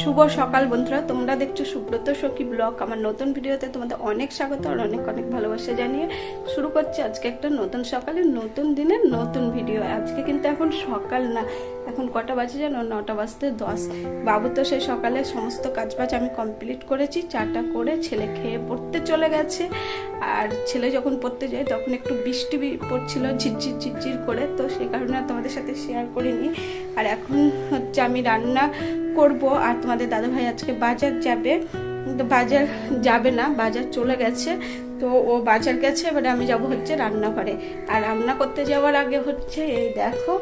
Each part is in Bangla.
শুভ সকাল বন্ধুরা, তোমরা দেখছ সুব্রত সখী ব্লগ। আমার নতুন ভিডিওতে তোমাদের অনেক স্বাগত আর অনেক অনেক ভালোবাসা জানিয়ে শুরু করছি আজকে একটা নতুন সকালে, নতুন দিনের নতুন ভিডিও। আজকে কিন্তু এখন সকাল না এখন কটা বাজে জানো? নটা বাজতে দশ। বাবু তো সেই সকালে সমস্ত কাজবাজ আমি কমপ্লিট করেছি, চাটা করে ছেলে খেয়ে পড়তে চলে গেছে। আর ছেলে যখন পড়তে যায় তখন একটু বৃষ্টি পড়ছিল, ঝিরঝির ঝিরঝির করে। তো সেই কারণে তোমাদের সাথে শেয়ার করিনি। আর এখন হচ্ছে আমি রান্না করব। আর তোমাদের দাদাভাই আজকে বাজার যাবে। বাজার যাবে না, বাজার চলে গেছে। তো ও বাজার গেছে, এবারে আমি যাব হচ্ছে রান্নাঘরে। আর রান্না করতে যাওয়ার আগে হচ্ছে, এই দেখো,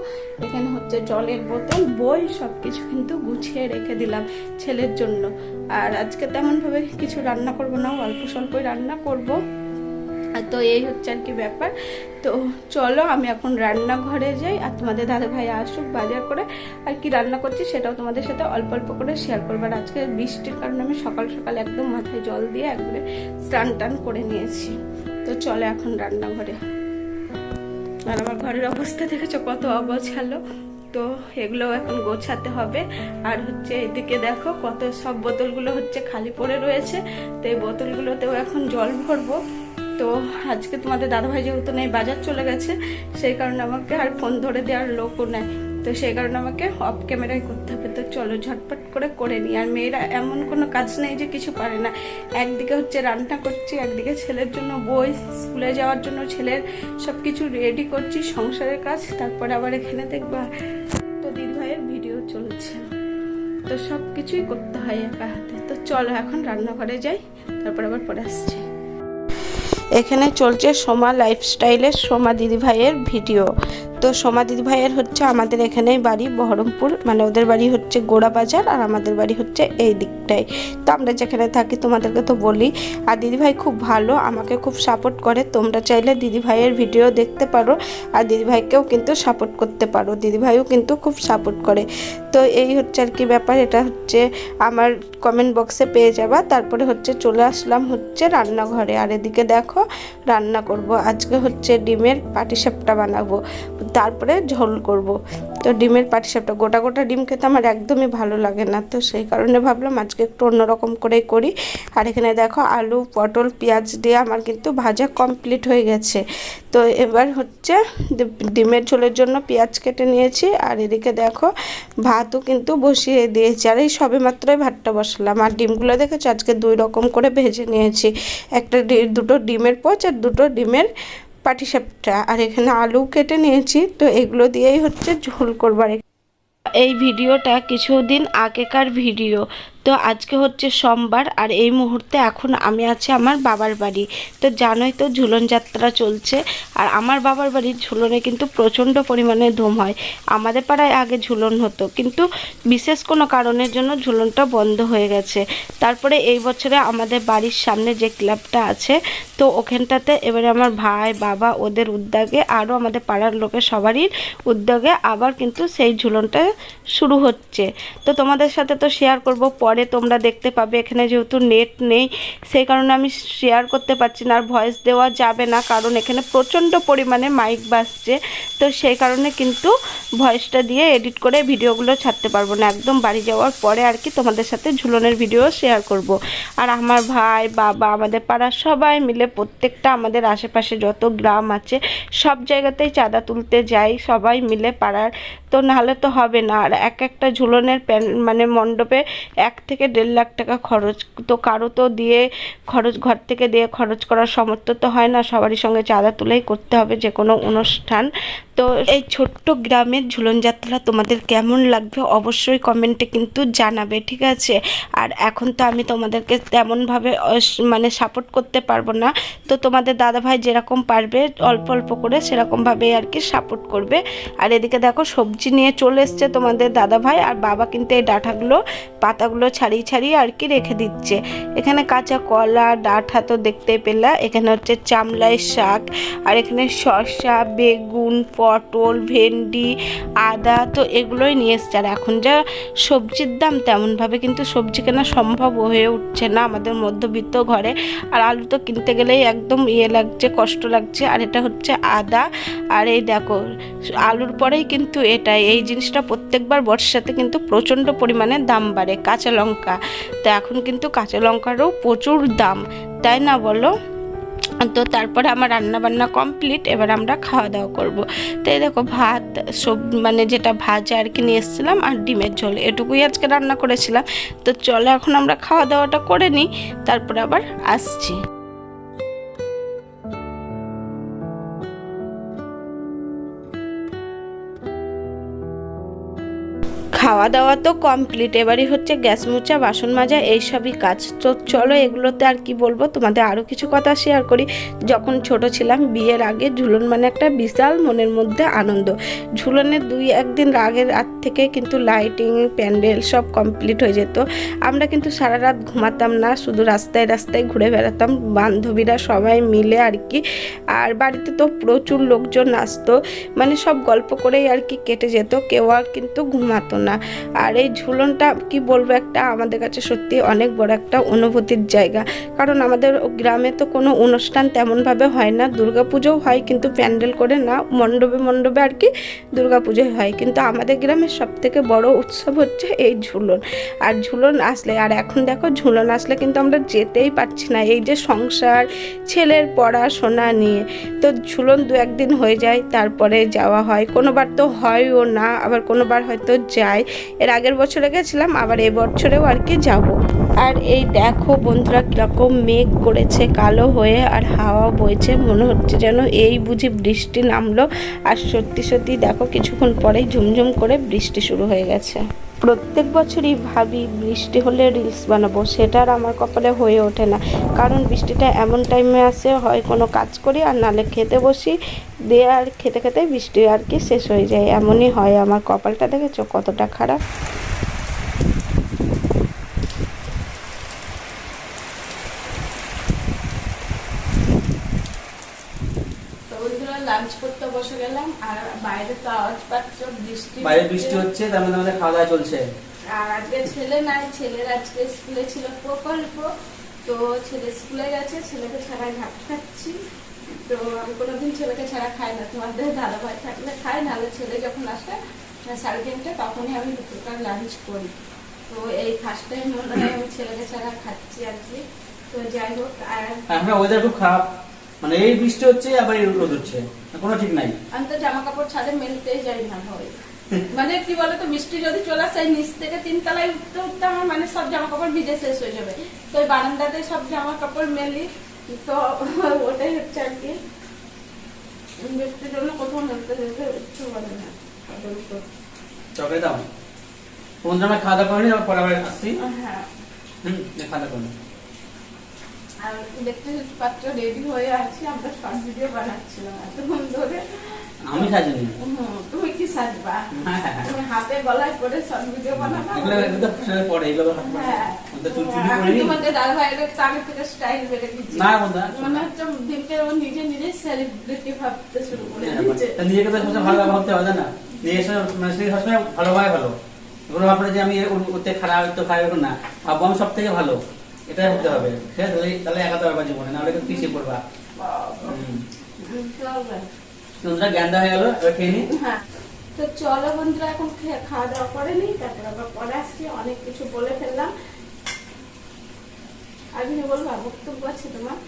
এখানে হচ্ছে জলের বোতল, বই সব কিছু কিন্তু গুছিয়ে রেখে দিলাম ছেলের জন্য। আর আজকে তেমনভাবে কিছু রান্না করব না, অল্প স্বল্পই রান্না করব। তো এই হচ্ছে আর কি ব্যাপার। তো চলো আমি এখন রান্নাঘরে যাই আর তোমাদের দাদা ভাই আসুক বাজার করে আর কি রান্না করছি সেটাও তোমাদের সাথে অল্প অল্প করে শেয়ার করব। আর আজকে বৃষ্টির কারণে আমি সকাল সকাল একদম মাথায় জল দিয়ে একবারে স্নান টান করে নিয়েছি। তো চলো এখন রান্নাঘরে। আর আমার ঘরের অবস্থা দেখেছ কত অগোছালো। তো এগুলো এখন গোছাতে হবে। আর হচ্ছে এদিকে দেখো কত সব বোতলগুলো হচ্ছে খালি পড়ে রয়েছে। তো এই বোতলগুলোতেও এখন জল ভরবো। তো আজকে তোমাদের দাদাভাই যেহেতু নেই, বাজার চলে গেছে, সেই কারণে আমাকে আর ফোন ধরে দেওয়ার লোকও নেই। তো সেই কারণে আমাকে অফ ক্যামেরায় করতে হবে। তো চলো ঝটপট করে করে নিই। আর মেয়েরা এমন কোনো কাজ নেই যে কিছু পারে না। একদিকে হচ্ছে রান্না করছি, একদিকে ছেলের জন্য বই, স্কুলে যাওয়ার জন্য ছেলের সব কিছু রেডি করছি, সংসারের কাজ। তারপরে আবার এখানে দেখবা তো ভাইয়ের ভিডিও চলছে। তো সব কিছুই করতে হয় একা হাতে। তো চলো এখন রান্নাঘরে যাই, তারপর আবার পরে আসছি। এখানে চলছে সোমা লাইফস্টাইলের সোমা দিদিভাইয়ের ভিডিও। তো সোমা দিদি ভাইয়ের হচ্ছে আমাদের এখানেই বাড়ি বহরমপুর। মানে ওদের বাড়ি হচ্ছে গোড়া বাজার আর আমাদের বাড়ি হচ্ছে এই দিকটাই তো আমরা যেখানে থাকি তোমাদেরকে তো বলি, আর দিদি ভাই খুব ভালো, আমাকে খুব সাপোর্ট করে। তোমরা চাইলে দিদি ভাইয়ের ভিডিও দেখতে পারো, আর দিদি ভাইকেও কিন্তু সাপোর্ট করতে পারো। দিদি ভাইও কিন্তু খুব সাপোর্ট করে। তো এই হচ্ছে আর কি ব্যাপার, এটা হচ্ছে আমার কমেন্ট বক্সে পেয়ে যাবা। তারপরে হচ্ছে চলে আসলাম হচ্ছে রান্নাঘরে। আর এদিকে দেখো, রান্না করব। আজকে হচ্ছে ডিমের পাটিসাপটা বানাবো। তারপরে ঝোল করব। তো ডিমের পাটিসাপটা, গোটা গোটা ডিম খেতে আমার একদমই ভালো লাগে না। তো সেই কারণে ভাবলাম আজকে একটু অন্যরকম করেই করি। আর এখানে দেখো আলু, পটল, পেঁয়াজ দিয়ে আমার কিন্তু ভাজা কমপ্লিট হয়ে গেছে। তো এবার হচ্ছে ডিমের ঝোলের জন্য পেঁয়াজ কেটে নিয়েছি। আর এদিকে দেখো ভাতও কিন্তু বসিয়ে দিয়েছি। আর এই সবে মাত্রই ভাতটা বসালাম। আর ডিমগুলো দেখেছ? আজকে দুই রকম করে ভেজে নিয়েছি। একটা দুটো ডিমের পোচ আর দুটো ডিমের পাটিসাপটা আর এখানে আলু কেটে নিয়েছি, তো এগুলো দিয়েই হচ্ছে ঝোল করবার। এই ভিডিওটা কিছুদিন আগেকার ভিডিও তো আজকে হচ্ছে সোমবার আর এই মুহূর্তে এখন আমি আছি আমার বাবার বাড়ি। তো জানোই তো ঝুলন যাত্রা চলছে আর আমার বাবার বাড়ির ঝুলনে কিন্তু প্রচণ্ড পরিমাণে ধুম হয়। আমাদের পাড়ায় আগে ঝুলন হতো, কিন্তু বিশেষ কোনো কারণের জন্য ঝুলনটা বন্ধ হয়ে গেছে। তারপরে এই বছরে আমাদের বাড়ির সামনে যে ক্লাবটা আছে, তো ওখানটাতে এবারে আমার ভাই, বাবা ওদের উদ্যোগে আরও আমাদের পাড়ার লোকের সবারই উদ্যোগে আবার কিন্তু সেই ঝুলনটা শুরু হচ্ছে। তো তোমাদের সাথে তো শেয়ার করব, পরে তোমরা দেখতে পাবে, এখানে যেহেতু নেট নেই, সেই কারণে আমি শেয়ার করতে পারছি না আর ভয়েস দেওয়া যাবে না, কারণ এখানে প্রচণ্ড পরিমাণে মাইক বাজছে। তো সেই কারণে কিন্তু ভয়েসটা দিয়ে এডিট করে ভিডিওগুলো ছাড়তে পারব না। একদম বাড়ি যাওয়ার পরে আর কি তোমাদের সাথে ঝুলনের ভিডিও শেয়ার করব। আর আমার ভাই, বাবা, আমাদের পাড়ার সবাই মিলে প্রত্যেকটা আমাদের আশেপাশে যত গ্রাম আছে, সব জায়গাতেই চাঁদা তুলতে যাই, সবাই মিলে পাড়ার। তো নাহলে তো হবে না। আর এক একটা ঝুলনের প্যান মানে মণ্ডপে এক থেকে দেড় লাখ টাকা খরচ, তো কারও তো দিয়ে খরচ, ঘর থেকে দিয়ে খরচ করার সামর্থ্য তো হয় না, সবারই সঙ্গে চাঁদা তুলেই করতে হবে যে কোনো অনুষ্ঠান। তো এই ছোট্ট গ্রামের ঝুলন যাত্রা তোমাদের কেমন লাগবে অবশ্যই কমেন্টে কিন্তু জানাবে, ঠিক আছে? আর এখন তো আমি তোমাদেরকে তেমনভাবে মানে সাপোর্ট করতে পারব না। তো তোমাদের দাদাভাই যেরকম পারবে, অল্প অল্প করে সেরকমভাবে আর কি সাপোর্ট করবে। আর এদিকে দেখো সবজি নিয়ে চলে এসছে তোমাদের দাদাভাই, আর বাবা কিন্তু এই ডাঁটাগুলো, পাতাগুলো ছাড়িয়ে ছাড়িয়ে আর কি রেখে দিচ্ছে। এখানে কাঁচা কলা ডাঁটা তো দেখতে পেলা। এখানে হচ্ছে চামলাই শাক, আর এখানে শসা, বেগুন, পটল, ভেন্ডি, আদা তো এগুলোই নিয়ে এসছে। আর এখন যা সবজির দাম তেমনভাবে কিন্তু সবজি কেনা সম্ভব হয়ে উঠছে না আমাদের মধ্যবিত্ত ঘরে। আর আলু তো কিনতে গেলেই একদম ইয়ে লাগছে, কষ্ট লাগছে। আর এটা হচ্ছে আদা। আর এই দেখো, আলুর পরেই কিন্তু এটাই। এই জিনিসটা প্রত্যেকবার বর্ষাতে কিন্তু প্রচণ্ড পরিমাণে দাম বাড়ে। কাঁচা লঙ্কা লঙ্কা। তো এখন কিন্তু কাঁচা লঙ্কারও প্রচুর দাম। তাই না বলো? তো তারপরে আমার রান্না বান্না কমপ্লিট এবার আমরা খাওয়া দাওয়া করব। তো এই দেখো ভাত, সব মানে যেটা ভাজা আর কি নিয়ে এসেছিলাম, আর ডিমের ঝোল। এটুকুই আজকে রান্না করেছিলাম। তো চলো এখন আমরা খাওয়া দাওয়াটা করে নিই, তারপরে আবার আসছি। খাওয়া দাওয়া তো কমপ্লিট এবারই হচ্ছে গ্যাস মোচা বাসন মাজা, এইসবই কাজ। তো চলো এগুলোতে আর কি বলব? তোমাদের আরও কিছু কথা শেয়ার করি। যখন ছোট ছিলাম, বিয়ের আগে ঝুলন মানে একটা বিশাল মনের মধ্যে আনন্দ। ঝুলনের দুই একদিন আগের রাত থেকে কিন্তু লাইটিং প্যান্ডেল সব কমপ্লিট হয়ে যেত। আমরা কিন্তু সারা রাত ঘুমাতাম না, শুধু রাস্তায় রাস্তায় ঘুরে বেড়াতাম। বান্ধবীরা সবাই মিলে আর কি। আর বাড়িতে তো প্রচুর লোকজন আসতো। মানে সব গল্প করেই আর কি কেটে যেত। কেউ আর কিন্তু ঘুমাতো না। আর এই ঝুলনটা কি বলব একটা আমাদের কাছে সত্যি অনেক বড় একটা অনুভূতির জায়গা। কারণ আমাদের গ্রামে তো কোনো অনুষ্ঠান তেমনভাবে হয় না, দুর্গাপুজোও হয় কিন্তু প্যান্ডেল করে না, মণ্ডপে মণ্ডপে আর কি দুর্গাপুজো হয়। কিন্তু আমাদের গ্রামের সব থেকে বড় উৎসব হচ্ছে এই ঝুলন। আর ঝুলন আসলে, আর এখন দেখো ঝুলন আসলে কিন্তু আমরা যেতেই পারছি না। এই যে সংসার, ছেলের পড়াশোনা নিয়ে, তো ঝুলন দু একদিন হয়ে যায়, তারপরে যাওয়া হয়। কোনোবার তো হয়ও না, আবার কোনোবার হয়তো যায়। এর আগের বছরে গেছিলাম, আবার এ বছরেও আর কি যাব। আর এই দেখো বন্ধুরা কীরকম মেঘ করেছে, কালো হয়ে আর হাওয়া বইছে, মনে হচ্ছে যেন এই বুঝি বৃষ্টি নামলো। আর সত্যি সত্যি দেখো কিছুক্ষণ পরেই ঝুমঝুম করে বৃষ্টি শুরু হয়ে গেছে। প্রত্যেক বছরই ভাবি বৃষ্টি হলে রিলস বানাবো, সেটা আর আমার কপালে হয়ে ওঠে না। কারণ বৃষ্টিটা এমন টাইমে আসে, হয় কোনো কাজ করি আর নালে খেতে বসি, দিয়ে আর খেতে খেতে বৃষ্টি আর কি শেষ হয়ে যায়। এমনই হয়, আমার কপালটা দেখেছ কতটা খারাপ তো বন্ধুরা লাঞ্চ করতে বসে গেলাম আর বাইরে তো আওয়াজ পাচ্ছ বৃষ্টি বাইরে বৃষ্টি হচ্ছে তার মধ্যে আমাদের খাওয়া দাওয়া চলছে। আর আজকে ছেলে নাই ছেলের আজকে স্কুলে ছিল প্রকল্প তো ছেলে স্কুলে গেছে ছেলেকে ছাড়া ঘাট খাচ্ছি। তো আমি কোনোদিন ছেলেকে ছাড়া খাই না তোমাদের দাদা ভাই থাকলে খাই নাহলে ছেলে যখন আসে সাড়ে তিনটে তখনই আমি দুপুরকার লাঞ্চ করি। তো এই ফার্স্ট টাইম মনে হয় আমি ছেলেকে ছাড়া খাচ্ছি আর কি তো যাই হোক আর এখন ওয়েদার খুব খারাপ। মানে এই বৃষ্টি হচ্ছে আবার এই রোদ হচ্ছে কোনো ঠিক নাই। আমি তো জামা কাপড় ছাড়ে মেলতেই যাই না হয়। মানে কি বলতো বৃষ্টি যদি চলে আসে নিচ থেকে তিন তলায় উঠতে উঠতে আমার মানে সব জামা কাপড় ভিজে শেষ হয়ে যাবে। তো ওই বারান্দাতে সব জামা কাপড় মেলি তো ওটাই হচ্ছে আর কি। বৃষ্টির জন্য কোথাও মেলতে যেতে ইচ্ছে করে না। চকলেট দাও আমরা খাওয়া দাওয়া করিনি পরে আবার আসছি হ্যাঁ। হুম খাওয়া দাওয়া করি। আর দেখতে পাত্র রেডি হয়ে আছি আমরা শর্ট ভিডিও বানাচ্ছিলাম এতক্ষণ ধরে। আমি সাজিনি। হুম, সাজবা। তুমি হাতে গলায় পরে শর্ট বানাবা। এগুলো এগুলো ফ্যাশনের পরে এগুলো হ্যাঁ। ওদের চুল চুলি এখন করিনি তোমাদের দাদা ভাইয়ের একটু থেকে স্টাইল বেড়ে গেছে। না বন্ধু মনে হচ্ছে দিনকে ও নিজে নিজে সেলিব্রিটি ভাবতে শুরু করে দিয়েছে। নিজেকে তো সবসময় ভালো ভাবতে হবে না? নিজের সঙ্গে মানে সবসময় ভালো হয় ভালো। এগুলো ভাবলে যে আমি খারাপ তো খারাপ এরকম না। ভাববো আমি সব থেকে ভালো। এটাই হতে হবে। ঠিক আছে? তাহলে একাতে পারবা জীবনে না কিন্তু পিছিয়ে পড়বা। জ্ঞান দেওয়া হয়ে গেল এবার খেয়ে নি? হ্যাঁ। তো চলো বন্ধুরা, এখন খাওয়া দাওয়া করে নি তারপর আবার পরে আসছি, অনেক কিছু বলে ফেললাম। কিছু বলব বক্তব্য আছে তোমার?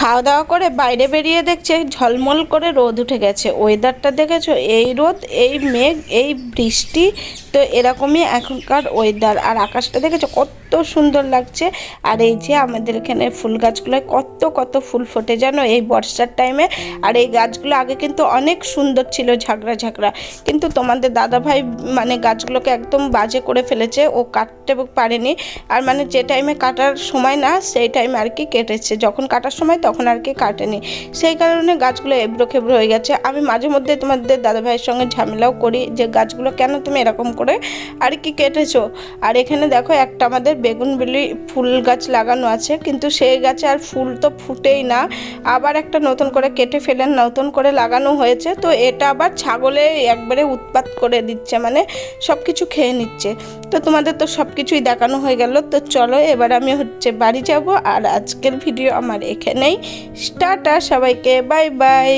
খাওয়া দাওয়া করে বাইরে বেরিয়ে দেখছে ঝলমল করে রোদ উঠে গেছে। ওয়েদারটা দেখেছ? এই রোদ, এই মেঘ, এই বৃষ্টি, তো এরকমই এখনকার ওয়েদার। আর আকাশটা দেখেছ? কত সুন্দর লাগছে। আর এই যে আমাদের এখানে ফুল গাছগুলোয় কত কত ফুল ফোটে জানো? এই বর্ষার টাইমে আর এই গাছগুলো আগে কিন্তু অনেক সুন্দর ছিল ঝাঁকড়া ঝাঁকড়া। কিন্তু তোমাদের দাদা ভাই মানে গাছগুলোকে একদম বাজে করে ফেলেছে। ও কাটতে পারেনি। আর মানে যে টাইমে কাটার সময় না, সেই টাইমে আর কি কেটেছে। যখন কাটার সময় তখন আর কি কাটেনি। সেই কারণে গাছগুলো এবড়ো খেবড়ো হয়ে গেছে। আমি মাঝে মধ্যে তোমাদের দাদা ভাইয়ের সঙ্গে ঝামেলাও করি যে, গাছগুলো কেন তুমি এরকম করে আর কি কেটেছো? আর এখানে দেখো একটা আমাদের বেগুন বিলি ফুল গাছ লাগানো আছে, কিন্তু সেই গাছে আর ফুল তো ফুটেই না। আবার একটা নতুন করে কেটে ফেলেন, নতুন করে লাগানো হয়েছে, তো এটা আবার ছাগলে একবারে উৎপাত করে দিচ্ছে মানে সব কিছু খেয়ে নিচ্ছে। তো তোমাদের তো সব কিছুই দেখানো হয়ে গেল, তো চলো এবার আমি হচ্ছে বাড়ি যাব, আর আজকের ভিডিও আমার এখানেই। স্টার্টার সবাইকে, বাই বাই।